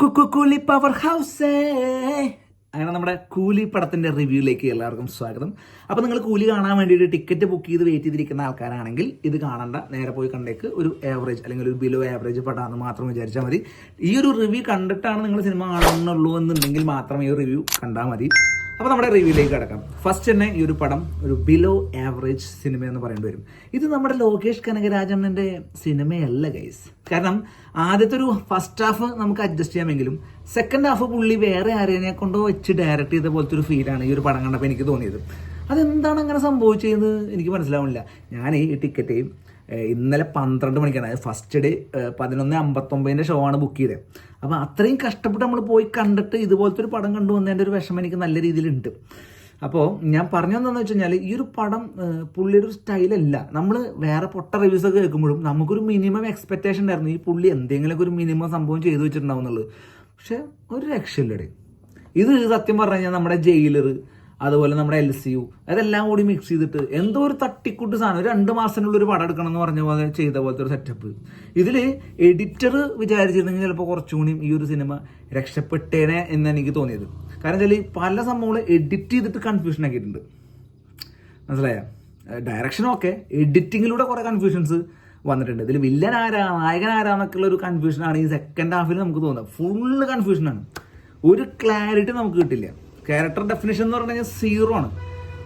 കൂലി power house അങ്ങനെ നമ്മുടെ കൂലി പടത്തിന്റെ റിവ്യൂയിലേക്ക് എല്ലാവർക്കും സ്വാഗതം. അപ്പോൾ നിങ്ങൾ കൂലി കാണാൻ വേണ്ടിയിട്ട് ടിക്കറ്റ് ബുക്ക് ചെയ്ത് വെയിറ്റ് ചെയ്തിരിക്കുന്ന ആൾക്കാരാണെങ്കിൽ ഇത് കാണണ്ട. നേരെ പോയി കണ്ടേക്ക് ഒരു ആവറേജ് അല്ലെങ്കിൽ ഒരു ബിലോ ആവറേജ് പടാന്ന് മാത്രം വിചാരിച്ചാൽ മതി. ഈ ഒരു റിവ്യൂ കണ്ടിട്ടാണ് നിങ്ങൾ സിനിമ കാണുന്നുള്ളൂ എന്നുണ്ടെങ്കിൽ മാത്രം ഈ റിവ്യൂ കണ്ടാൽ മതി. അപ്പോൾ നമ്മുടെ റിവ്യൂയിലേക്ക് കിടക്കാം. ഫസ്റ്റ് തന്നെ ഈ ഒരു പടം ഒരു ബിലോ ആവറേജ് സിനിമ എന്ന് പറയേണ്ടി വരും. ഇത് നമ്മുടെ ലോകേഷ് കനകരാജണ്ണന്റെ സിനിമയല്ല ഗൈസ് കാരണം ആദ്യത്തെ ഒരു ഫസ്റ്റ് ഹാഫ് നമുക്ക് അഡ്ജസ്റ്റ് ചെയ്യാമെങ്കിലും സെക്കൻഡ് ഹാഫ് പുള്ളി വേറെ ആരെയെ കൊണ്ടോ വെച്ച് ഡയറക്റ്റ് ചെയ്ത പോലത്തെ ഒരു ഫീലാണ് ഈ ഒരു പടം കണ്ടപ്പോൾ എനിക്ക് തോന്നിയത്. അതെന്താണ് അങ്ങനെ സംഭവിച്ചതെന്ന് എനിക്ക് മനസ്സിലാവുന്നില്ല. ഞാൻ ഈ ടിക്കറ്റ് ഇന്നലെ പന്ത്രണ്ട് മണിക്കാണ്. അതായത് ഫസ്റ്റ് ഡേ പതിനൊന്ന് അമ്പത്തൊമ്പതിന്റെ ഷോ ആണ് ബുക്ക് ചെയ്തത്. അപ്പോൾ അത്രയും കഷ്ടപ്പെട്ട് നമ്മൾ പോയി കണ്ടിട്ട് ഇതുപോലത്തെ ഒരു പടം കണ്ടു വന്നതിന്റെ ഒരു വിഷമം എനിക്ക് നല്ല രീതിയിലുണ്ട്. അപ്പോൾ ഞാൻ പറഞ്ഞു എന്താണെന്ന് വെച്ച് കഴിഞ്ഞാൽ ഈ ഒരു പടം പുള്ളിയുടെ ഒരു സ്റ്റൈലല്ല നമ്മൾ വേറെ പൊട്ട റിവ്യൂസ് ഒക്കെ കേൾക്കുമ്പോഴും നമുക്കൊരു മിനിമം എക്സ്പെക്റ്റേഷൻ ഉണ്ടായിരുന്നു. ഈ പുള്ളി എന്തെങ്കിലുമൊക്കെ ഒരു മിനിമം സംഭവം ചെയ്തു വെച്ചിട്ടുണ്ടാവും എന്നുള്ളത്. പക്ഷെ ഒരു രക്ഷയില്ലടേ. ഇത് സത്യം പറഞ്ഞു കഴിഞ്ഞാൽ നമ്മുടെ ജയിലർ അതുപോലെ നമ്മുടെ എൽ സി യു അതെല്ലാം കൂടി മിക്സ് ചെയ്തിട്ട് എന്തോ ഒരു തട്ടിക്കൂട്ട് സാധനം ഒരു രണ്ട് മാസത്തിനുള്ളിൽ ഒരു പടം എടുക്കണം എന്ന് പറഞ്ഞ പോലെ ചെയ്ത പോലത്തെ ഒരു സെറ്റപ്പ് ഇതിൽ എഡിറ്റർ വിചാരിച്ചിരുന്നെങ്കിൽ ചിലപ്പോൾ കുറച്ചുകൂടി ഈ ഒരു സിനിമ രക്ഷപ്പെട്ടേനെ എന്ന് എനിക്ക് തോന്നിയത്. കാരണം വെച്ചാൽ പല സംഭവങ്ങളും എഡിറ്റ് ചെയ്തിട്ട് കൺഫ്യൂഷൻ ആക്കിയിട്ടുണ്ട്. മനസ്സിലായ? ഡയറക്ഷൻ ഓക്കെ എഡിറ്റിങ്ങിലൂടെ കുറേ കൺഫ്യൂഷൻസ് വന്നിട്ടുണ്ട്. ഇതിൽ വില്ലൻ ആരാ നായകൻ ആരാന്നൊക്കെയുള്ള ഒരു കൺഫ്യൂഷനാണ് ഈ സെക്കൻഡ് ഹാഫിൽ നമുക്ക് തോന്നുന്നത്. ഫുള്ള് കൺഫ്യൂഷനാണ് ഒരു ക്ലാരിറ്റി നമുക്ക് കിട്ടില്ല. ക്യാരക്ടർ ഡെഫിനേഷൻ എന്ന് പറഞ്ഞു കഴിഞ്ഞാൽ സീറോ ആണ്.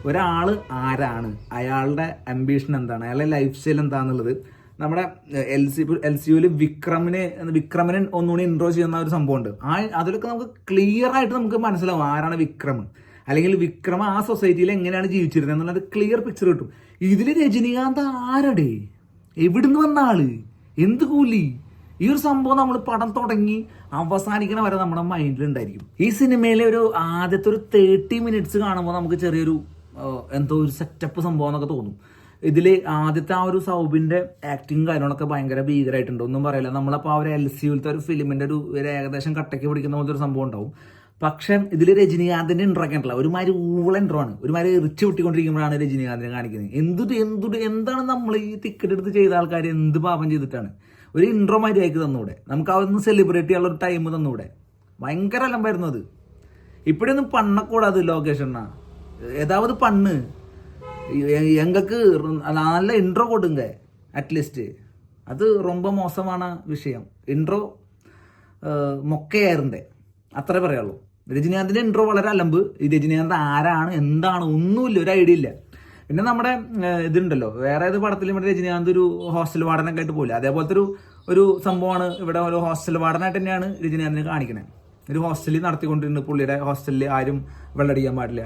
ഒരാൾ ആരാണ്? അയാളുടെ അംബീഷൻ എന്താണ്? അയാളുടെ ലൈഫ് സ്റ്റൈൽ എന്താണെന്നുള്ളത് നമ്മുടെ എൽ സി എൽ സി യുവിൽ വിക്രമിനെ വിക്രമിനെ ഒന്നുകൂടി ഇൻട്രോ ചെയ്യുന്ന ഒരു സംഭവമുണ്ട്. ആ അതിലൊക്കെ നമുക്ക് ക്ലിയർ ആയിട്ട് നമുക്ക് മനസ്സിലാവും ആരാണ് വിക്രം. അല്ലെങ്കിൽ വിക്രം ആ സൊസൈറ്റിയിൽ എങ്ങനെയാണ് ജീവിച്ചിരുന്നത് എന്നുള്ളത് ക്ലിയർ പിക്ചർ കിട്ടും. ഇതിൽ രജനീകാന്ത് ആരടേ? എവിടുന്ന് വന്ന ആൾ? എന്ത് കൂലി? ഈ ഒരു സംഭവം നമ്മൾ പടം തുടങ്ങി അവസാനിക്കണ വരെ നമ്മുടെ മൈൻഡിലുണ്ടായിരിക്കും ഈ സിനിമയിലെ ഒരു ആദ്യത്തെ ഒരു തേർട്ടി മിനിറ്റ്സ് കാണുമ്പോൾ നമുക്ക് ചെറിയൊരു എന്തോ ഒരു സെറ്റപ്പ് സംഭവം എന്നൊക്കെ തോന്നും. ഇതിൽ ആദ്യത്തെ ആ ഒരു സൗബിന്റെ ആക്ടിങ് കാര്യങ്ങളൊക്കെ ഭയങ്കര ഭീകരമായിട്ടുണ്ട് ഒന്നും പറയില്ല. നമ്മളപ്പോൾ ആ ഒരു എൽ സി യുലത്തെ ഒരു ഫിലിമിന്റെ ഒരു ഒരു ഏകദേശം കട്ടയ്ക്ക് പിടിക്കുന്ന പോലത്തെ ഒരു സംഭവം ഉണ്ടാവും. പക്ഷേ ഇതിൽ രജനീകാന്തിന്റെ ഇൻട്രോ ഒക്കെ ഉണ്ടല്ലോ. ഒരുമാതിരി ഊള ഇൻട്രോ ആണ്. ഒരുമാതിരി റിച്ച് വിട്ടിക്കൊണ്ടിരിക്കുമ്പോഴാണ് രജനീകാന്തിനെ കാണിക്കുന്നത്. എന്തുട്ട് എന്തു എന്താണ് നമ്മൾ ഈ ടിക്കറ്റ് എടുത്ത് ചെയ്ത ആൾക്കാർ എന്ത് പാപം ചെയ്തിട്ടാണ്? ഒരു ഇൻട്രോ മാതിരി ആക്കി തന്നൂടെ നമുക്ക് അതൊന്ന് സെലിബ്രേറ്റ് ചെയ്യാനുള്ള ഒരു ടൈം തന്നൂടെ ഭയങ്കര അലമ്പായിരുന്നു അത് ഇപ്പോഴൊന്നും പണ്ണക്കൂടാത് ലോകേഷണ്ണ ഏതാവത് പണ്ണ് എ- എങ്കക്ക് നല്ല ഇൻട്രോ കൊടുങ്ക അറ്റ്ലീസ്റ്റ് അത് ரொம்ப മോശമാണ് വിഷയം ഇൻട്രോ മൊക്കയായിരുന്നേ അത്രേ പറയുള്ളൂ രജനീകാന്തിന്റെ ഇൻട്രോ വളരെ അലമ്പ് ഈ രജനീകാന്ത് ആരാണ് എന്താണ് ഒന്നുമില്ല ഒരു ഐഡിയ ഇല്ല പിന്നെ നമ്മുടെ ഇതുണ്ടല്ലോ. വേറെ ഏത് പടത്തിലും ഇവിടെ രജനീകാന്ത് ഒരു ഹോസ്റ്റൽ വാർഡനൊക്കെ ആയിട്ട് പോലെ അതേപോലത്തെ ഒരു ഒരു സംഭവമാണ് ഇവിടെ ഒരു ഹോസ്റ്റൽ വാർഡനായിട്ട് തന്നെയാണ് രജനീകാന്തിനെ കാണിക്കുന്നത് ഒരു ഹോസ്റ്റലിൽ നടത്തിക്കൊണ്ടിരുന്നത് പുള്ളിയുടെ ഹോസ്റ്റലിൽ ആരും വെള്ളടിക്കാൻ പാടില്ല.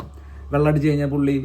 വെള്ളടിച്ച് കഴിഞ്ഞാൽ പുള്ളി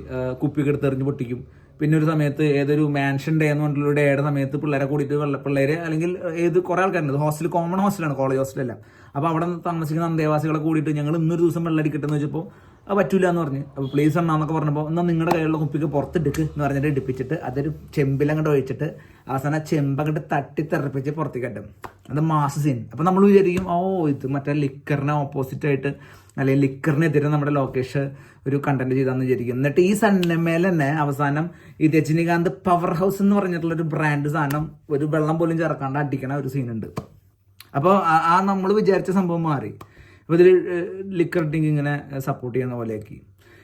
കുപ്പിയൊക്കെ എടുത്ത് എറിഞ്ഞ് പൊട്ടിക്കും. പിന്നെ ഒരു സമയത്ത് ഏതൊരു മാൻഷൻ ഡേ എന്ന് പറഞ്ഞിട്ടുള്ള ഡേയുടെ സമയത്ത് പിള്ളേരെ കൂടിയിട്ട് വെള്ള പിള്ളേരെ അല്ലെങ്കിൽ ഏത് കുറേ ആൾക്കാരുണ്ട്. ഹോസ്റ്റൽ കോമൺ ഹോസ്റ്റലാണ് കോളേജ് ഹോസ്റ്റലല്ല അപ്പോൾ അവിടെ താമസിക്കുന്ന അന്തേവാസികളെ കൂടിയിട്ട് ഞങ്ങൾ ഇന്നൊരു ദിവസം വെള്ളടിക്കട്ടെ എന്ന് വെച്ചപ്പോൾ അത് പറ്റൂല എന്ന് പറഞ്ഞ്. അപ്പോൾ പ്ലീസ് അണ്ണാന്നൊക്കെ പറഞ്ഞപ്പോൾ എന്നാൽ നിങ്ങളുടെ കയ്യിലുള്ള കുപ്പിക്ക് പുറത്തെടുക്ക് എന്ന് പറഞ്ഞിട്ട് ഇടിപ്പിച്ചിട്ട് അതൊരു ചെമ്പിലങ്ങോട്ട് ഒഴിച്ചിട്ട് അവസാനം ആ ചെമ്പങ്ങോട്ട് തട്ടി തെറപ്പിച്ച് പുറത്തേക്ക് കട്ടും അത് മാസ് സീൻ അപ്പോൾ നമ്മൾ വിചാരിക്കും ഓ ഇത് മറ്റേ ലിക്കറിനെ ഓപ്പോസിറ്റ് ആയിട്ട് അല്ലെങ്കിൽ ലിക്കറിനെതിരെ നമ്മുടെ ലോകേഷ് ഒരു കണ്ടന്റ് ചെയ്താന്ന് വിചാരിക്കും. എന്നിട്ട് ഈ സന്നമേൽ തന്നെ അവസാനം ഈ രജനീകാന്ത് പവർ ഹൗസ് എന്ന് പറഞ്ഞിട്ടുള്ള ഒരു ബ്രാൻഡ് സാധനം ഒരു വെള്ളം പോലും ചേർക്കാണ്ട് അടിക്കണ ഒരു സീനുണ്ട് അപ്പോൾ ആ നമ്മൾ വിചാരിച്ച സംഭവം മാറി. അപ്പോൾ ഇതിൽ ലിക്കർ ഡ്രിങ്ക് ഇങ്ങനെ സപ്പോർട്ട് ചെയ്യുന്ന പോലെയാക്കി.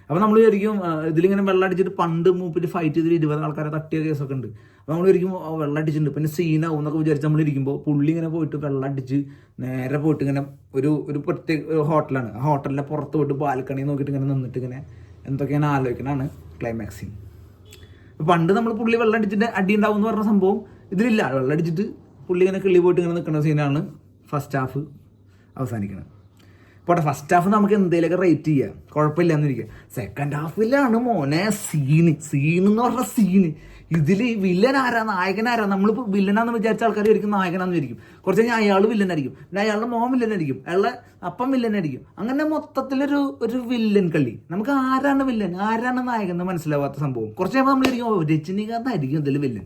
അപ്പോൾ നമ്മൾ വിചാരിക്കും ഇതിലിങ്ങനെ വെള്ളം അടിച്ചിട്ട് പണ്ട് മൂപ്പിൽ ഫൈറ്റ് ചെയ്തിട്ട് ഇരുപത് ആൾക്കാരെ തട്ടിയ കേസൊക്കെ ഉണ്ട്. അപ്പോൾ നമ്മൾ വിചാരിക്കും "ഓ, വെള്ളം അടിച്ചിട്ടുണ്ട്. പിന്നെ സീനാവും എന്നൊക്കെ വിചാരിച്ച് നമ്മൾ ഇരിക്കുമ്പോൾ പുള്ളി ഇങ്ങനെ പോയിട്ട് വെള്ളം അടിച്ച് നേരെ പോയിട്ട് ഇങ്ങനെ ഒരു ഒരു പ്രത്യേക ഹോട്ടലാണ്. ആ ഹോട്ടലിന്റെ പുറത്ത് പോയിട്ട് ബാൽക്കണി നോക്കിയിട്ട് ഇങ്ങനെ നിന്നിട്ട് ഇങ്ങനെ എന്തൊക്കെയാണ് ആലോചിക്കണതാണ് ക്ലൈമാക്സിങ് പണ്ട് നമ്മൾ പുള്ളി വെള്ളം അടിച്ചിട്ട് അടി ഉണ്ടാവും എന്ന് പറഞ്ഞ സംഭവം ഇതിലില്ല. വെള്ളം അടിച്ചിട്ട് പുള്ളി ഇങ്ങനെ കിള്ളി പോയിട്ട് ഇങ്ങനെ നിൽക്കുന്ന സീനാണ് ഫസ്റ്റ് ഹാഫ് അവസാനിക്കുന്നത് പോട്ടെ ഫസ്റ്റ് ഹാഫ് നമുക്ക് എന്തെങ്കിലുമൊക്കെ റേറ്റ് ചെയ്യാം. കുഴപ്പമില്ല എന്നിരിക്കുക സെക്കൻഡ് ഹാഫിലാണ് മോനെ സീന് സീൻ എന്ന് പറഞ്ഞ സീന് ഇതിൽ വില്ലൻ ആരാ? നായകൻ ആരാ? നമ്മളിപ്പോൾ വില്ലനാന്ന് വിചാരിച്ച ആൾക്കാർ ആയിരിക്കും നായകനാന്ന് വിചാരിക്കും. കുറച്ച് കഴിഞ്ഞാൽ അയാൾ വില്ലനായിരിക്കും പിന്നെ അയാളുടെ മോൻ വില്ലനായിരിക്കും അയാളുടെ അപ്പം വില്ലനായിരിക്കും അങ്ങനെ മൊത്തത്തിലൊരു ഒരു വില്ലൻ കളി. നമുക്ക് ആരാണ് വില്ലൻ ആരാണ് നായകൻ എന്ന് മനസ്സിലാവാത്ത സംഭവം. കുറച്ച് കഴിയുമ്പോൾ "ഓ, രജനീകാന്ത് ആയിരിക്കും ഇതിൽ വില്ലൻ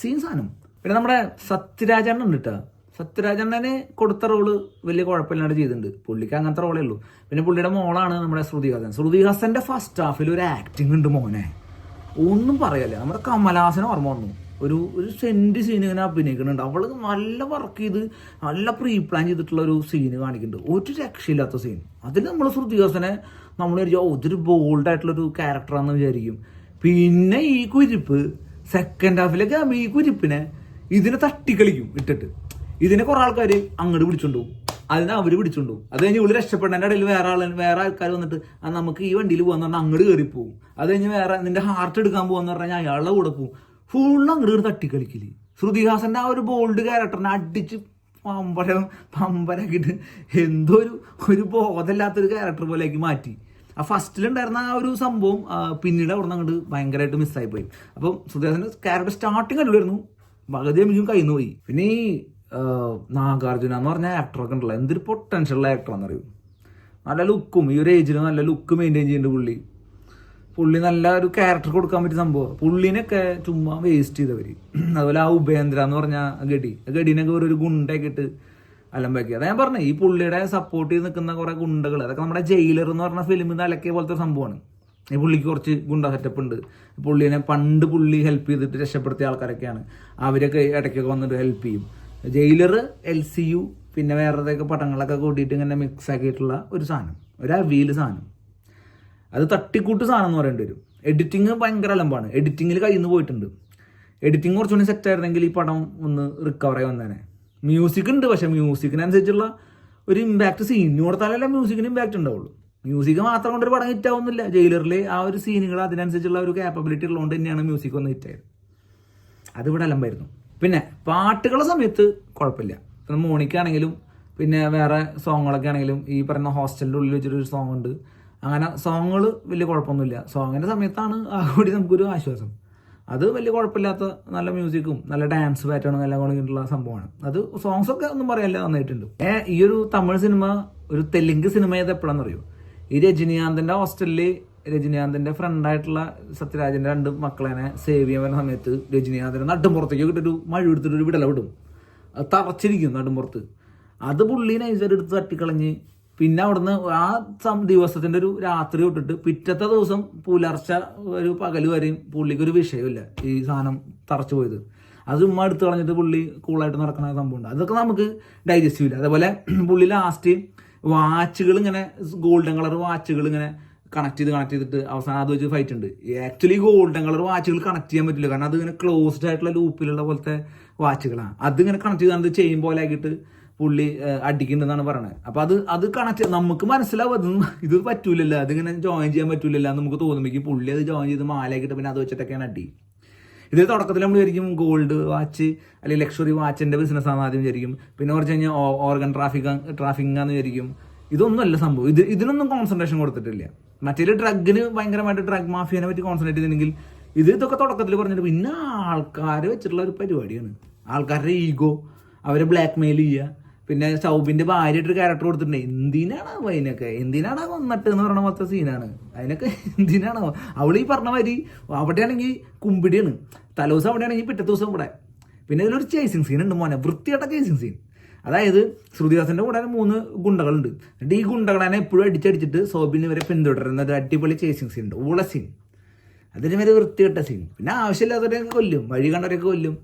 സീൻ സാധനം. പിന്നെ നമ്മുടെ സത്യരാജാണ് ഉണ്ട് കേട്ടോ സത്യരാജണ്ണന് കൊടുത്ത റോൾ വലിയ കുഴപ്പമില്ലാണ്ട് ചെയ്തിട്ടുണ്ട്. പുള്ളിക്ക് അങ്ങനത്തെ റോളേ ഉള്ളൂ. പിന്നെ പുള്ളിയുടെ മോളാണ് നമ്മുടെ ശ്രുതിഹാസൻ. ശ്രുതിഹാസന്റെ ഫസ്റ്റ് ഹാഫിൽ ഒരു ആക്ടിങ് ഉണ്ട് മോനെ. ഒന്നും പറയല്ല. നമ്മുടെ കമലഹാസനെ ഓർമ്മ വന്നു. ഒരു ഒരു സെന്റ് സീൻ ഇങ്ങനെ അഭിനയിക്കുന്നുണ്ട്. അവൾ നല്ല വർക്ക് ചെയ്ത് നല്ല പ്രീ പ്ലാൻ ചെയ്തിട്ടുള്ള ഒരു സീന് കാണിക്കുന്നുണ്ട്. ഒരു രക്ഷയില്ലാത്ത സീൻ അതിൽ നമ്മൾ ശ്രുതിഹാസനെ നമ്മൾ ഇതൊരു ബോൾഡ് ആയിട്ടുള്ള ഒരു ക്യാരക്ടറാണെന്ന് വിചാരിക്കും. പിന്നെ ഈ കുരിപ്പ് സെക്കൻഡ് ഹാഫിലൊക്കെ ഈ കുരിപ്പിനെ ഇതിനെ തട്ടിക്കളിക്കും ഇട്ടിട്ട്. ഇതിനെ കുറെ ആൾക്കാർ അങ്ങോട്ട് പിടിച്ചുണ്ടു അതിനെ അവർ പിടിച്ചുണ്ടു അത് കഴിഞ്ഞ് ഉള്ളിൽ രക്ഷപ്പെടേണ്ട ഇടയിൽ വേറെ ആൾ വേറെ ആൾക്കാർ വന്നിട്ട് ആ നമുക്ക് ഈ വണ്ടിയിൽ പോകാന്ന് പറഞ്ഞാൽ അങ്ങോട്ട് കയറി പോകും അത് കഴിഞ്ഞ് വേറെ നിന്റെ ഹാർട്ട് എടുക്കാൻ പോകാന്ന് പറഞ്ഞാൽ അയാളുടെ കൂടെ പോകും ഫുൾ അങ്ങോട്ട് കയറി തട്ടിക്കളിക്കൽ. ശ്രുതിഹാസന്റെ ആ ഒരു ബോൾഡ് ക്യാരക്ടറിനെ അടിച്ച് പമ്പരം പമ്പരാക്കിയിട്ട് എന്തോ ഒരു ഒരു ബോധമില്ലാത്തൊരു ക്യാരക്ടർ പോലെയാക്കി മാറ്റി. ആ ഫസ്റ്റിലുണ്ടായിരുന്ന ആ ഒരു സംഭവം പിന്നീട് അവിടെ നിന്ന് അങ്ങോട്ട് ഭയങ്കരമായിട്ട് മിസ്സായി പോയി. അപ്പം ശ്രുതിഹാസന്റെ ക്യാരക്ടർ സ്റ്റാർട്ടിങ് കണ്ടുവരുന്നു പകുതി മിക്കും കയ്യിൽ നിന്ന് പോയി. പിന്നെ ഈ നാഗാർജുന എന്ന് പറഞ്ഞ ആക്ടറൊക്കെ ഉണ്ടല്ലോ. എന്തൊരു പൊട്ടൻഷ്യലുള്ള ആക്ടറാണെന്ന് അറിയും? നല്ല ലുക്കും ഈ ഒരു ഏജിൽ നല്ല ലുക്ക് മെയിന്റെയിൻ ചെയ്യുന്നുണ്ട് പുള്ളി. പുള്ളി നല്ല ഒരു ക്യാരക്ടർ കൊടുക്കാൻ പറ്റിയ സംഭവം. പുള്ളിനൊക്കെ ചുമ്മാ വേസ്റ്റ് ചെയ്തവർ അതുപോലെ ആ ഉപേന്ദ്ര എന്ന് പറഞ്ഞ ഗഡി. ഗഡീനൊക്കെ ഒരു ഗുണ്ടൊക്കെ അലമ്പാക്കി അതാ ഞാൻ പറഞ്ഞു ഈ പുള്ളിയുടെ സപ്പോർട്ട് ചെയ്ത് നിൽക്കുന്ന കുറേ ഗുണ്ടകൾ അതൊക്കെ നമ്മുടെ ജയിലർ എന്ന് പറഞ്ഞ ഫിലിമിൽ നിന്ന് അലക്കിയ പോലത്തെ സംഭവമാണ്. ഈ പുള്ളിക്ക് കുറച്ച് ഗുണ്ട സെറ്റപ്പ് ഉണ്ട്. പുള്ളിനെ പണ്ട് പുള്ളി ഹെൽപ്പ് ചെയ്തിട്ട് രക്ഷപ്പെടുത്തിയ ആൾക്കാരൊക്കെയാണ്. അവരൊക്കെ ഇടയ്ക്കൊക്കെ വന്നിട്ട് ഹെൽപ്പ് ചെയ്യും. ജയിലർ എൽ സി യു പിന്നെ വേറെതൊക്കെ പടങ്ങളൊക്കെ കൂട്ടിയിട്ട് ഇങ്ങനെ മിക്സ് ആക്കിയിട്ടുള്ള ഒരു സാധനം. ഒരു അവിയൽ സാധനം. അത് തട്ടിക്കൂട്ട് സാധനം എന്ന് പറയേണ്ടി വരും. എഡിറ്റിങ് ഭയങ്കര അലമ്പാണ്. എഡിറ്റിങ്ങിൽ കയ്യിൽ നിന്ന് പോയിട്ടുണ്ട്. എഡിറ്റിംഗ് കുറച്ചുകൂടി സെറ്റ് ആയിരുന്നെങ്കിൽ ഈ പടം ഒന്ന് റിക്കവർ ആയി വന്നേനെ. മ്യൂസിക് ഉണ്ട് പക്ഷെ മ്യൂസിക്കിനനുസരിച്ചുള്ള ഒരു ഇമ്പാക്ട് സീനിന് കൊടുത്താലല്ല മ്യൂസിക്കിന് ഇമ്പാക്ട് ഉണ്ടാവുള്ളൂ. മ്യൂസിക് മാത്രം കൊണ്ടൊരു പടം ഹിറ്റ് ആവുന്നില്ല. ജയിലറിൽ ആ ഒരു സീനുകൾ അതിനനുസരിച്ചുള്ള ഒരു കാപ്പബിലിറ്റി ഉള്ളതുകൊണ്ട് തന്നെയാണ് മ്യൂസിക് ഒന്ന് ഹിറ്റ് ആയത്. അതിവിടെ അലമ്പായിരുന്നു. പിന്നെ പാട്ടുകളെ സമയത്ത് കുഴപ്പമില്ല. ഇപ്പം മോണിക്കാണെങ്കിലും പിന്നെ വേറെ സോങ്ങുകളൊക്കെ ആണെങ്കിലും ഈ പറയുന്ന ഹോസ്റ്റലിന്റെ ഉള്ളിൽ വെച്ചിട്ടൊരു സോങ് ഉണ്ട്. അങ്ങനെ സോങ്ങുകൾ വലിയ കുഴപ്പമൊന്നുമില്ല. സോങ്ങിന്റെ സമയത്താണ് ആ കൂടി നമുക്കൊരു ആശ്വാസം. അത് വലിയ കുഴപ്പമില്ലാത്ത നല്ല മ്യൂസിക്കും നല്ല ഡാൻസ് പാറ്റേണും എല്ലാം കൊണ്ടിട്ടുള്ള സംഭവമാണ്. അത് സോങ്സ് ഒക്കെ ഒന്നും പറയാനില്ല നന്നായിട്ടുണ്ട്. ഏ ഈ ഒരു തമിഴ് സിനിമ ഒരു തെലുങ്ക് സിനിമ ഏത് എപ്പോഴാണെന്ന് അറിയോ ഈ രജനീകാന്തിന്റെ ഹോസ്റ്റലിൽ രജനീകാന്തിന്റെ ഫ്രണ്ടായിട്ടുള്ള സത്യരാജന്റെ രണ്ട് മക്കളെ സേവ് ചെയ്യാൻ വരുന്ന സമയത്ത് രജനീകാന്തിന്റെ നട്ടും പുറത്തേക്ക് ഇട്ടിട്ടൊരു മഴ എടുത്തിട്ട് ഒരു വിടല വിടും. അത് തറച്ചിരിക്കും നടും പുറത്ത് അത് പുള്ളി നൈസർ എടുത്ത് തട്ടിക്കളഞ്ഞ് പിന്നെ അവിടുന്ന് ആ ദിവസത്തിന്റെ ഒരു രാത്രി വിട്ടിട്ട് പിറ്റത്തെ ദിവസം പുലർച്ച ഒരു പകൽ വരെയും പുള്ളിക്ക് ഒരു വിഷയമില്ല ഈ സാധനം തറച്ചു പോയത്. അത് ഉമ്മ എടുത്തു കളഞ്ഞിട്ട് പുള്ളി കൂളായിട്ട് നടക്കുന്ന സംഭവം ഉണ്ട് അതൊക്കെ നമുക്ക് ഡൈജസ്റ്റ് ചെയ്യില്ല അതേപോലെ പുള്ളി ലാസ്റ്റ് വാച്ചുകൾ ഇങ്ങനെ ഗോൾഡൻ കളർ വാച്ചുകൾ ഇങ്ങനെ കണക്ട് ചെയ്ത് കണക്ട് ചെയ്തിട്ട് അവസാനം അത് വെച്ച് ഫൈറ്റ് ഉണ്ട്. ആക്ച്വലി ഗോൾഡൻ കളർ വാച്ചുകൾ കണക്ട് ചെയ്യാൻ പറ്റില്ല. കാരണം അത് ഇങ്ങനെ ക്ലോസ്ഡ് ആയിട്ടുള്ള ലൂപ്പിലുള്ള പോലത്തെ വാച്ചുകളാണ് അതിങ്ങനെ കണക്ട് ചെയ്താൽ ചെയിൻ പോലെ ആക്കിയിട്ട് പുള്ളി അടിക്കുന്നതെന്നാണ് പറയുന്നത് അപ്പോൾ അത് അത് കണക്ട് നമുക്ക് മനസ്സിലാവും അത് ഇത് പറ്റൂലല്ലോ. അതിങ്ങനെ ജോയിൻ ചെയ്യാൻ പറ്റൂലല്ലോ നമുക്ക് തോന്നുമ്പോൾ പുള്ളി അത് ജോയിൻ ചെയ്ത് മാലയാക്കിയിട്ട് പിന്നെ അത് വെച്ചിട്ടൊക്കെയാണ് അടി. ഇതിൽ തുടക്കത്തിൽ നമ്മൾ വിചാരിക്കും ഗോൾഡ് വാച്ച് അല്ലെങ്കിൽ ലക്ഷറി വാച്ചിന്റെ ബിസിനസ് ആണ് ആദ്യം വിചാരിക്കും. പിന്നെ കുറച്ച് കഴിഞ്ഞാൽ ഓർഗൻ ട്രാഫിക് ട്രാഫിക് ആണെന്ന് വിചാരിക്കും. ഇതൊന്നുമല്ല സംഭവം. ഇത് ഇതിനൊന്നും കോൺസെൻട്രേഷൻ കൊടുത്തിട്ടില്ല. മറ്റേ ഡ്രഗിന് ഭയങ്കരമായിട്ട് ഡ്രഗ് മാഫിയനെ പറ്റി കോൺസെൻട്രേറ്റ് ചെയ്തിട്ടുണ്ടെങ്കിൽ ഇത് ഇതൊക്കെ തുടക്കത്തിൽ പറഞ്ഞിട്ട് പിന്നെ ആൾക്കാർ വെച്ചിട്ടുള്ള ഒരു പരിപാടിയാണ്. ആൾക്കാരുടെ ഈഗോ അവരെ ബ്ലാക്ക് മെയിൽ ചെയ്യുക. പിന്നെ സൗബിന്റെ ഭാര്യയായിട്ടൊരു ക്യാരക്ടർ കൊടുത്തിട്ടുണ്ട്. എന്തിനാണ് അതിനൊക്കെ? എന്തിനാണ് വന്നിട്ട് എന്ന് പറഞ്ഞ മൊത്തം സീനാണ് അതിനൊക്കെ എന്തിനാണോ അവൾ ഈ പറഞ്ഞ മാതിരി അവിടെയാണെങ്കിൽ കുമ്പിടിയാണ്. തലേദിവസം അവിടെയാണെങ്കിൽ പിറ്റത്തെ ദിവസം ഇവിടെ. പിന്നെ ഇതിലൊരു ചേസിങ് സീൻ ഉണ്ട് മോനെ. വൃത്തിയായിട്ട ചേസിങ് സീൻ അതായത് ശ്രുതിദാസിന്റെ കൂടെ മൂന്ന് ഗുണ്ടകളുണ്ട്. എന്നിട്ട് ഈ ഗുണ്ടകളെ എപ്പോഴും അടിച്ചടിച്ചിട്ട് സോബിന് ഇവരെ പിന്തുടരുന്ന ഒരു അടിപൊളി ചേസിങ് സീൻ ഉണ്ട്. ഊള സീൻ അതിന് വരെ വൃത്തികെട്ട സീൻ പിന്നെ ആവശ്യമില്ലാത്തവരെയൊക്കെ കൊല്ലും. വഴി കണ്ടവരെയൊക്കെ കൊല്ലും.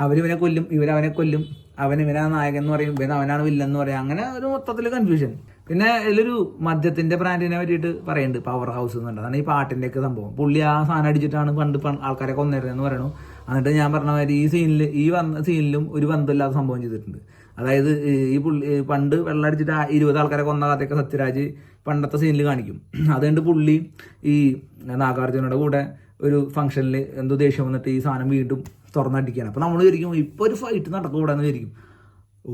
അവരിവനെ കൊല്ലും. ഇവരവനെ കൊല്ലും. അവൻ ഇവനാ നായകൻ എന്ന് പറയും. ഇവൻ അവനാണ് വില്ലെന്ന് പറയും. അങ്ങനെ ഒരു മൊത്തത്തിൽ കൺഫ്യൂഷൻ പിന്നെ ഇതിലൊരു മദ്യത്തിന്റെ ബ്രാൻഡിനെ പറ്റിയിട്ട് പറയുന്നുണ്ട് പവർ ഹൗസ് എന്ന് എന്നുണ്ട് അതാണ് ഈ പാട്ടിന്റെ ഒക്കെ സംഭവം. പുള്ളി ആ സാധനം അടിച്ചിട്ടാണ് പണ്ട് ആൾക്കാരെ കൊന്നേരുന്നതെന്ന് പറയണു. എന്നിട്ട് ഞാൻ പറഞ്ഞ മാതിരി ഈ സീനിൽ ഈ വന്ന സീനിലും ഒരു ബന്ധമില്ലാത്ത സംഭവം ചെയ്തിട്ടുണ്ട്. അതായത് ഈ പുള്ളി പണ്ട് വെള്ളം അടിച്ചിട്ട് ഇരുപത് ആൾക്കാരെ കൊന്ന കഥയൊക്കെ സത്യരാജ് പണ്ടത്തെ സീനിൽ കാണിക്കും. അതുകൊണ്ട് പുള്ളി ഈ നാഗാർജുനയുടെ കൂടെ ഒരു ഫംഗ്ഷനിൽ എന്തോ ദേഷ്യം വന്നിട്ട് ഈ സാധനം വീണ്ടും തുറന്നടിക്കുകയാണ് അപ്പോൾ നമ്മൾ വിചാരിക്കും ഇപ്പോൾ ഒരു ഫൈറ്റ് നടക്കും എന്ന് വിചാരിക്കും.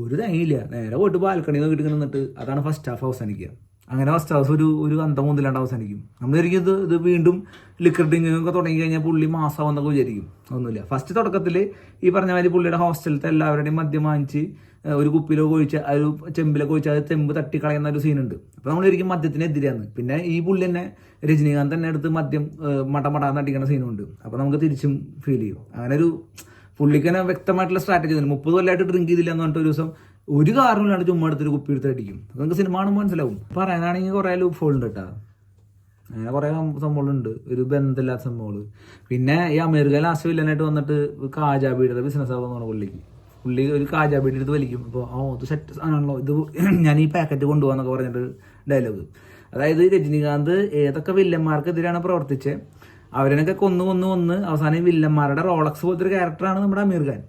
ഒരു തേങ്ങയില്ല. നേരെ പോയിട്ട് ബാൽക്കണിയിൽ നിന്ന് കിട്ടി നിന്നിട്ട് അതാണ് ഫസ്റ്റ് ഹാഫ് അവസാനിക്കുക. അങ്ങനെ ഫസ്റ്റ് ഹൗസ് ഒരു ഒരു അന്തം മുതലാണ്ട് അവസാനിക്കും. നമ്മൾ ശരിക്കും ഇത് ഇത് വീണ്ടും ലിക്കർ ഡ്രിങ്കിങ് ഒക്കെ തുടങ്ങി കഴിഞ്ഞാൽ പുള്ളി മാസമാവെന്നൊക്കെ വിചാരിക്കും. ഒന്നുമില്ല ഫസ്റ്റ് തുടക്കത്തിൽ ഈ പറഞ്ഞ മാതിരി പുള്ളിയുടെ ഹോസ്റ്റലിലത്തെ എല്ലാവരുടെയും മദ്യം വാങ്ങിച്ച് ഒരു കുപ്പിലൊക്കെ ഒഴിച്ച് ഒരു ചെമ്പിലൊക്കെ ഒഴിച്ച് അത് ചെമ്പ് തട്ടിക്കളയുന്ന ഒരു സീനുണ്ട് അപ്പോൾ നമ്മൾ ശരിക്കും മദ്യത്തിനെതിരെയാണ് പിന്നെ ഈ പുള്ളി തന്നെ രജനീകാന്ത് തന്നെ എടുത്ത് മദ്യം മടമടാന്ന് മട മടാന്ന് അടിക്കുന്ന സീനുണ്ട് അപ്പോൾ നമുക്ക് തിരിച്ചും ഫീൽ ചെയ്യും. അങ്ങനെ ഒരു പുള്ളിക്കനെ വ്യക്തമായിട്ടുള്ള സ്ട്രാറ്റജി മുപ്പത് കൊല്ലമായിട്ട് ഡ്രിങ്ക് ചെയ്തില്ല എന്ന് പറഞ്ഞിട്ട് ഒരു ദിവസം ഒരു കാരണമില്ലാണ്ട് ചുമ്മാ എടുത്തൊരു കുപ്പി എടുത്ത് അടിക്കും. അത് നമുക്ക് സിനിമ കാണുമ്പോൾ മനസ്സിലാവും. പറയാനാണെങ്കിൽ കുറേ ലൂപ്പ് ഹോൾ ഉണ്ട് അങ്ങനെ കുറേ സംഭവങ്ങളുണ്ട്. ഒരു ബന്ധമില്ലാത്ത സംഭവങ്ങൾ പിന്നെ ഈ അമേരിക്ക ലാസ്റ്റ് വില്ലനായിട്ട് വന്നിട്ട് കാജാബീഡിയുടെ ബിസിനസ് ആവുന്ന പുള്ളിക്ക്. പുള്ളി ഒരു കാജാബീഡി എടുത്ത് വലിക്കും. അപ്പോൾ ഓ ഇത് സെറ്റ് സാധനമാണല്ലോ. ഇത് ഞാൻ ഈ പാക്കറ്റ് കൊണ്ടുപോകാന്നൊക്കെ പറഞ്ഞിട്ട് ഡയലോഗ് അതായത് രജനീകാന്ത് ഏതൊക്കെ വില്ലന്മാർക്കെതിരാണ് പ്രവർത്തിച്ചത് അവരനൊക്കെ കൊന്നു കൊന്നു കൊന്ന് അവസാനം വില്ലന്മാരുടെ റോളക്സ് പോലത്തെ ഒരു ക്യാരക്ടറാണ് നമ്മുടെ അമീർ ഖാൻ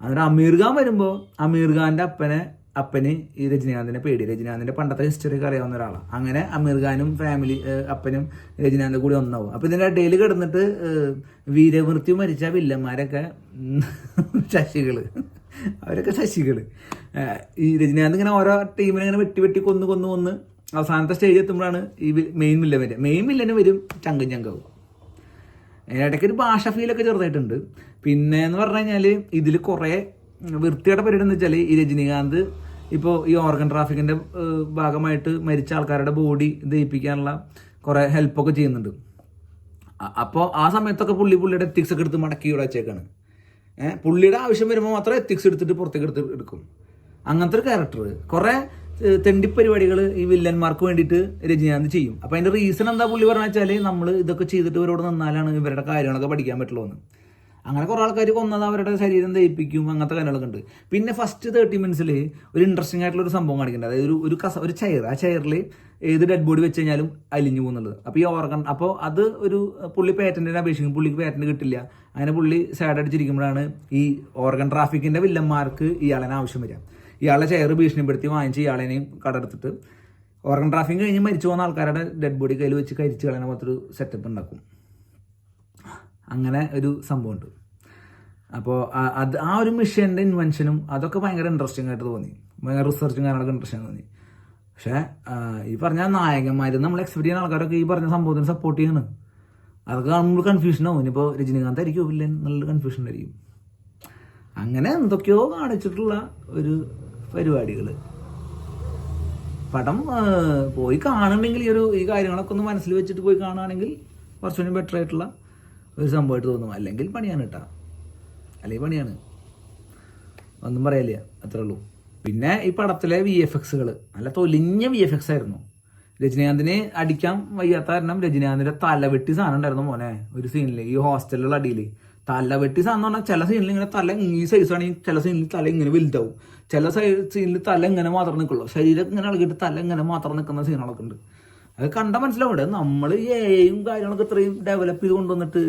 അന്നേരം അമീർ ഖാൻ വരുമ്പോൾ അമീർ ഖാന്റെ അപ്പനെ അപ്പന് ഈ രജനീകാന്തിനെ പേടി. രജനീകാന്തിന്റെ പണ്ടത്തെ ഹിസ്റ്ററിക്ക് അറിയാവുന്ന ഒരാളാണ് അങ്ങനെ അമീർ ഖാനും ഫാമിലി അപ്പനും രജനീകാന്തും കൂടി ഒന്നാവും. അപ്പോൾ ഇതിന്റെ ഇടയിൽ കിടന്നിട്ട് വീരമൃത്യു മരിച്ച വില്ലന്മാരൊക്കെ ശശികൾ അവരൊക്കെ ശശികൾ ഈ രജനീകാന്ത് ഇങ്ങനെ ഓരോ ടീമിനെ ഇങ്ങനെ വെട്ടി വെട്ടി കൊന്നു കൊന്നു കൊന്ന് അവസാനത്തെ സ്റ്റേജ് എത്തുമ്പോഴാണ് ഈ മെയിൻ വില്ലൻ വരിക. മെയിൻ വില്ലന് വരും ചങ്കും ചങ്കാവും. ഇടയ്ക്ക് ഒരു ഭാഷ ഫീലൊക്കെ ചെറുതായിട്ടുണ്ട്. പിന്നെ എന്ന് പറഞ്ഞു കഴിഞ്ഞാൽ ഇതിൽ കുറേ വൃത്തിയുടെ പരിപാടി എന്ന് വെച്ചാൽ ഈ രജനീകാന്ത് ഇപ്പോൾ ഈ ഓർഗൻ ട്രാഫിക്കിന്റെ ഭാഗമായിട്ട് മരിച്ച ആൾക്കാരുടെ ബോഡി ദഹിപ്പിക്കാനുള്ള കുറേ ഹെൽപ്പൊക്കെ ചെയ്യുന്നുണ്ട്. അപ്പോൾ ആ സമയത്തൊക്കെ പുള്ളി പുള്ളിയുടെ എത്തിക്സ് ഒക്കെ എടുത്ത് മടക്കി ഇവിടെ വെച്ചേക്കാണ്. പുള്ളിയുടെ ആവശ്യം വരുമ്പോൾ മാത്രം എത്തിക്സ് എടുത്തിട്ട് പുറത്തേക്ക് എടുത്ത് എടുക്കും. അങ്ങനത്തെ ഒരു ക്യാരക്ടർ കുറെ തെണ്ടി പരിപാടികൾ ഈ വില്ലന്മാർക്ക് വേണ്ടിയിട്ട് രജനീകാന്ത് ചെയ്യും. അപ്പൊ അതിന്റെ റീസൺ എന്താ പുള്ളി പറഞ്ഞു വെച്ചാൽ നമ്മൾ ഇതൊക്കെ ചെയ്തിട്ട് ഇവരോട് നിന്നാലാണ് ഇവരുടെ കാര്യങ്ങളൊക്കെ പഠിക്കാൻ പറ്റുള്ളൂ എന്ന് അങ്ങനെ കുറെ ആൾക്കാർ കൊന്നത് അവരുടെ ശരീരം ദയിപ്പിക്കും അങ്ങനത്തെ കാര്യങ്ങളൊക്കെ ഉണ്ട്. പിന്നെ ഫസ്റ്റ് തേർട്ടി മിനിറ്റ്സിൽ ഒരു ഇൻട്രസ്റ്റിംഗ് ആയിട്ടുള്ള ഒരു സംഭവം കാണിക്കുന്നുണ്ട്. അതായത് ഒരു കസ ഒരു ചെയർ ആ ചെയറിൽ ഏത് ഡെഡ് ബോഡി വെച്ച് കഴിഞ്ഞാലും അലിഞ്ഞു പോകുന്നുള്ളത്. അപ്പോൾ ഈ ഓർഗൺ അപ്പോൾ അത് ഒരു പുള്ളി പേറ്റന്റിനെ അപേക്ഷിക്കും. പുള്ളിക്ക് പേറ്റന്റ് കിട്ടില്ല. അങ്ങനെ പുള്ളി സാഡ് അടിച്ചിരിക്കുമ്പോഴാണ് ഈ ഓർഗൺ ട്രാഫിക്കിന്റെ വില്ലന്മാർക്ക് ഇയാളെ ആവശ്യം വരിക. ഇയാളെ ചെയർ ഭീഷണിപ്പെടുത്തി വാങ്ങിച്ച് ഇയാളെയും കടർത്തിട്ട് ഓർഗൻ ട്രാഫിങ് കഴിഞ്ഞ് മരിച്ചു പോകുന്ന ആൾക്കാരുടെ ഡെഡ് ബോഡി കയ്യിൽ വെച്ച് കരിച്ച് കളയുന്ന പോലത്തൊരു സെറ്റപ്പ് ഉണ്ടാക്കും. അങ്ങനെ ഒരു സംഭവമുണ്ട്. അപ്പോൾ അത് ആ ഒരു മിഷന്റെ ഇൻവെൻഷനും അതൊക്കെ ഭയങ്കര ഇൻട്രസ്റ്റിംഗ് ആയിട്ട് തോന്നി. ഭയങ്കര റിസർച്ചും കാര്യങ്ങളൊക്കെ ഇൻട്രസ്റ്റിംഗ് തോന്നി. പക്ഷേ ഈ പറഞ്ഞ നായകന്മാർ നമ്മൾ എക്സ്പെക്ട് ചെയ്യുന്ന ആൾക്കാരൊക്കെ ഈ പറഞ്ഞ സംഭവത്തിന് സപ്പോർട്ട് ചെയ്യണം. അതൊക്കെ നമ്മൾ കൺഫ്യൂഷൻ ആവും. ഇനിയിപ്പോൾ രജനീകാന്ത് ആയിരിക്കും ഇല്ല നല്ല കൺഫ്യൂഷൻ ആയിരിക്കും അങ്ങനെ എന്തൊക്കെയോ കാണിച്ചിട്ടുള്ള ഒരു പരിപാടികൾ പടം പോയി കാണുന്നുണ്ടെങ്കിൽ ഈ ഒരു ഈ കാര്യങ്ങളൊക്കെ ഒന്ന് മനസ്സിൽ വെച്ചിട്ട് പോയി കാണുകയാണെങ്കിൽ കുറച്ചുകൂടി ബെറ്റർ ആയിട്ടുള്ള ഒരു സംഭവമായിട്ട് തോന്നും. അല്ലെങ്കിൽ പണിയാണ് കേട്ടാ അല്ലെങ്കിൽ പണിയാണ്. ഒന്നും പറയില്ല അത്രേ ഉള്ളൂ. പിന്നെ ഈ പടത്തിലെ വി എഫ് എക്സുകൾ നല്ല തൊലിഞ്ഞ വി എഫ് എക്സ് ആയിരുന്നു. രജനീകാന്തിന് അടിക്കാൻ വയ്യാത്ത കാരണം രജനീകാന്തിന്റെ തലവെട്ടി സാധനം ഉണ്ടായിരുന്നു മോനെ. ഒരു സീനിൽ ഈ ഹോസ്റ്റലിലുള്ള അടിയിൽ തലവെട്ടി സാധനം എന്ന് പറഞ്ഞാൽ ചില സീനിൽ ഇങ്ങനെ തല ഈ സൈസ് ആണെങ്കിൽ ചില സീനിൽ തല ഇങ്ങനെ വലുതാവും. ചില സൈസ് സീനിൽ തല ഇങ്ങനെ മാത്രം നിൽക്കുള്ളൂ ശരീരം ഇങ്ങനെ ഇളകിയിട്ട് തല ഇങ്ങനെ മാത്രം നിൽക്കുന്ന സീനുകളൊക്കെ ഉണ്ട്. അത് കണ്ട മനസ്സിലാവണ്ടേ? നമ്മൾ ഏയും കാര്യങ്ങളൊക്കെ ഇത്രയും ഡെവലപ്പ് ചെയ്ത് കൊണ്ടുവന്നിട്ട്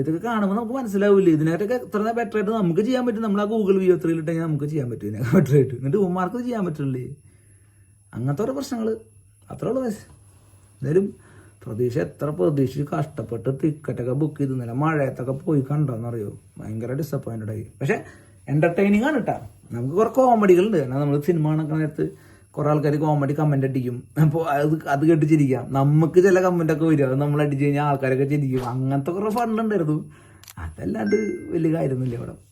ഇതൊക്കെ കാണുമ്പോൾ നമുക്ക് മനസ്സിലാവില്ല? ഇതിനൊക്കെ എത്ര ബെറ്റർ ആയിട്ട് നമുക്ക് ചെയ്യാൻ പറ്റും. നമ്മൾ ആ ഗൂഗിൾ വ്യൂ എത്രയിൽ ഇട്ടെങ്കിൽ നമുക്ക് ചെയ്യാൻ പറ്റും. ഇതിനൊക്കെ ബെറ്റർ ആയിട്ട്. എന്നിട്ട് ഉമ്മാർക്ക് ചെയ്യാൻ പറ്റില്ലേ? അങ്ങനത്തെ ഓരോ പ്രശ്നങ്ങൾ അത്രേ ഉള്ളൂ എന്തായാലും പ്രതീക്ഷ എത്ര പ്രതീക്ഷിച്ച് കഷ്ടപ്പെട്ട് ടിക്കറ്റൊക്കെ ബുക്ക് ചെയ്ത്. ഇന്നലെ മഴയത്തൊക്കെ പോയി കണ്ടോന്നറിയോ? ഭയങ്കര ഡിസപ്പോയിന്റഡ് ആയി. പക്ഷെ എന്റർടൈനിങ് ആണ് കേട്ടോ നമുക്ക് കുറെ കോമഡികളുണ്ട് കാരണം നമ്മൾ സിനിമ കാണുന്ന നേരത്ത് കുറെ ആൾക്കാർ കോമഡി കമന്റ് അടിക്കും. അപ്പോൾ അത് അത് കേട്ട് ചിരിക്കാം നമുക്ക് ചില കമന്റ് ഒക്കെ വരും. അത് നമ്മൾ അടിച്ചു കഴിഞ്ഞാൽ ആൾക്കാരൊക്കെ ചിരിക്കും. അങ്ങനത്തെ കുറെ ഫണ്ട് ഉണ്ടായിരുന്നു. അതല്ലാണ്ട് വലിയ കാര്യമൊന്നുമില്ല ഇവിടെ.